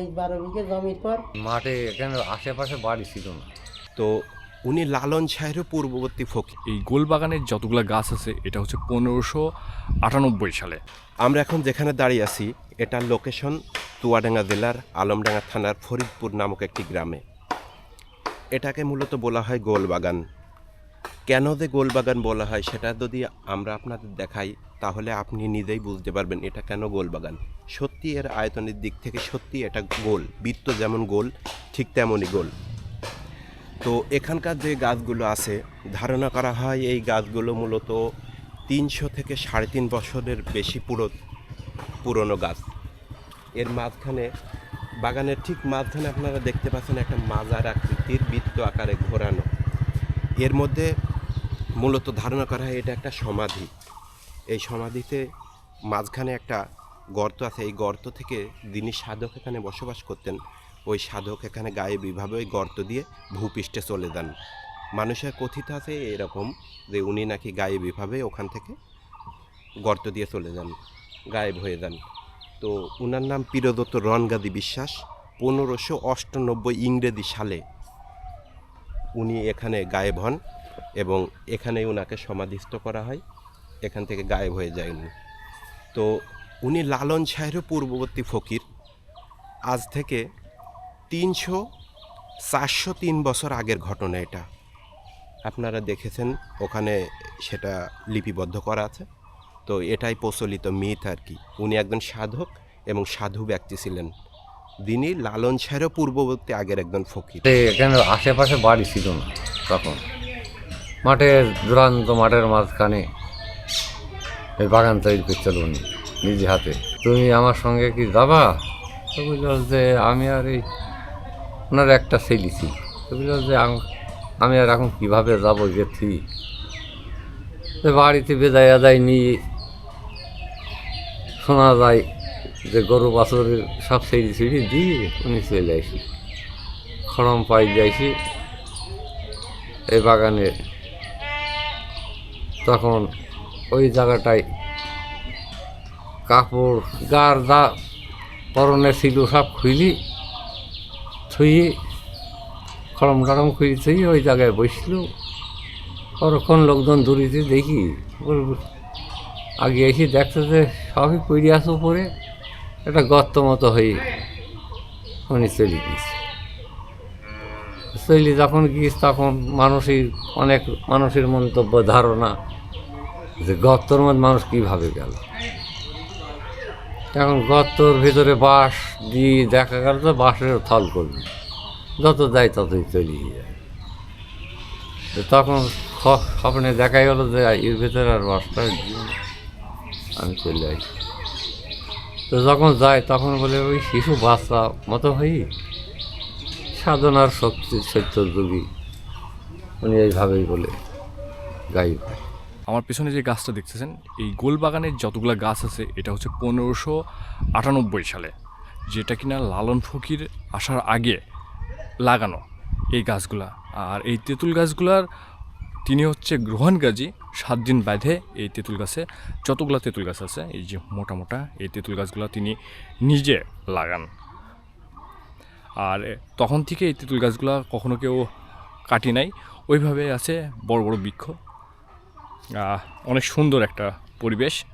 এই বারো বিঘে জমির পর মাঠে এখানে আশেপাশে বাড়ি ছিল না। তো উনি লালন শাহেরও পূর্ববর্তী ফকির। এই গোলবাগানের যতগুলো গাছ আছে এটা হচ্ছে পনেরোশো আটানব্বই সালে। আমরা এখন যেখানে দাঁড়িয়ে আছি এটার লোকেশন চুয়াডাঙ্গা জেলার আলমডাঙ্গা থানার ফরিদপুর নামক একটি গ্রামে। এটাকে মূলত বলা হয় গোলবাগান। কেন যে গোলবাগান বলা হয় সেটা যদি আমরা আপনাদের দেখাই, তাহলে আপনি নিজেই বুঝতে পারবেন এটা কেন গোলবাগান। সত্যি এর আয়তনের দিক থেকে সত্যি এটা গোল, বৃত্ত যেমন গোল, ঠিক তেমনই গোল। তো এখানকার যে গাছগুলো আছে, ধারণা করা হয় এই গাছগুলো মূলত তিনশো থেকে সাড়ে তিন বছরের বেশি পুরো পুরনো গাছ। এর মাঝখানে বাগানের ঠিক মাঝখানে আপনারা দেখতে পাচ্ছেন একটা মাজার আকৃতির বৃত্ত আকারে ঘোরানো। এর মধ্যে মূলত ধারণা করা হয় এটা একটা সমাধি। এই সমাধিতে মাঝখানে একটা গর্ত আছে। এই গর্ত থেকে যিনি সাধক এখানে বসবাস করতেন, ওই সাধক এখানে গায়ে বিভাবে ওই গর্ত দিয়ে ভূপৃষ্ঠে চলে যান। মানুষের কথিত আছে এরকম যে উনি নাকি গায়ে বিভাবে ওখান থেকে গর্ত দিয়ে চলে যান, গায়েব হয়ে যান। তো উনার নাম পীরদত্ত রনগাদি বিশ্বাস। পনেরোশো অষ্টানব্বই ইংরেজি সালে উনি এখানে গায়েব হন। এবং এখানেই ওনাকে সমাধিস্থ করা হয়। এখান থেকে গায়েব হয়ে যায় উনি তো উনি লালন শাহেরও পূর্ববর্তী ফকির। আজ থেকে তিনশো চারশো তিন বছর আগের ঘটনা এটা। আপনারা দেখেছেন, ওখানে সেটা লিপিবদ্ধ করা আছে। তো এটাই প্রচলিত মিথ আর কি। উনি একজন সাধক এবং সাধু ব্যক্তি ছিলেন। যিনি লালন শাহেরও পূর্ববর্তী আগের একজন ফকির। এখানে আশেপাশে বাড়ি ছিল না তখন। মাঠের দুরান্ত মাঠের মাঝখানে এই বাগান তৈরি করছিল উনি নিজে হাতে। তুমি আমার সঙ্গে কি যাবা? তো বলল যে আমি আর এই ওনার একটা ছেলে ছিল তো বলল যে আমি আর এখন কীভাবে যাব গেছি? যে বাড়িতে বেজায় আদায় নিয়ে শোনা যায় যে গরু বাছরের সব সেই সিঁড়ি দিয়ে উনি চলে আসি। খড়ম পাই যাইছি। এই বাগানে তখন ওই জায়গাটায় কাপড়, গার যা পরনে ছিল সব খুইলি, থুই, খড়ম টড়ম খুঁড়ি থুই ওই জায়গায় বসছিল পরক্ষণ লোকজন দূরিতে দেখি আগে এসে দেখতে যে সবই পড়ে আসে উপরে, একটা গর্ত মতো হয়ে উনি চলে গিয়েছে চলে যখন গিয়েছে, তখন মানুষের অনেক মানুষের মন্তব্য, ধারণা যে গর্তর মধ্যে মানুষ কীভাবে গেল। এখন গর্তর ভিতরে বাঁশ দিয়ে দেখা গেল তো বাঁশের থল করবে। যত যায় ততই চলিয়ে যায়। তখন স্বপ্নে দেখা গেল যে এর ভেতরে আর না। আমি চলে আসি। তো যখন যায়, তখন বলে, ওই শিশু বাচ্চা মতো হই সাধনার শক্তি সত্য যোগী। উনি এইভাবেই বলে গাইব। আমার পেছনে যে গাছটা দেখতেছেন, এই গোলবাগানের যতগুলো গাছ আছে, এটা হচ্ছে পনেরোশো আটানব্বই সালে, যেটা কিনা লালন ফকির আসার আগে লাগানো এই গাছগুলা। আর এই তেঁতুল গাছগুলার তিনি হচ্ছে গ্রহণ গাজী, সাত দিন বাঁধে এই তেঁতুল গাছে যতগুলো তেঁতুল গাছ আছে, এই যে মোটা মোটা এই তেঁতুল গাছগুলো তিনি নিজে লাগান। আর তখন থেকে এই তেঁতুল গাছগুলো কখনো কেউ কাটি নাই। ওইভাবে আছে বড় বড় বৃক্ষ। অনেক সুন্দর একটা পরিবেশ।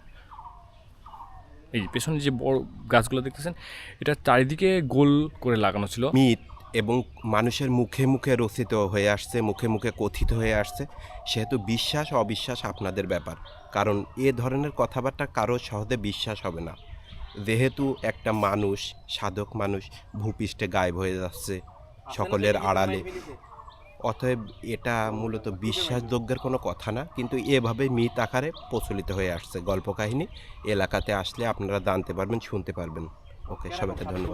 এই পেছনে যে বড় গাছগুলো দেখতেছেন, এটা চারিদিকে গোল করে লাগানো ছিল। মিথ এবং মানুষের মুখে মুখে রচিত হয়ে আসছে, মুখে মুখে কথিত হয়ে আসছে, সেহেতু বিশ্বাস, অবিশ্বাস আপনাদের ব্যাপার। কারণ এ ধরনের কথাবার্তা কারও সহজে বিশ্বাস হবে না। যেহেতু একটা মানুষ সাধক মানুষ ভূপৃষ্ঠে গায়েব হয়ে যাচ্ছে সকলের আড়ালে। অতএব এটা মূলত বিশ্বাসযোগ্যের কোনো কথা না কিন্তু এভাবে মিথ আকারে প্রচলিত হয়ে আসছে গল্প কাহিনী এলাকাতে আসলে আপনারা জানতে পারবেন শুনতে পারবেন। ওকে সবাইকে ধন্যবাদ।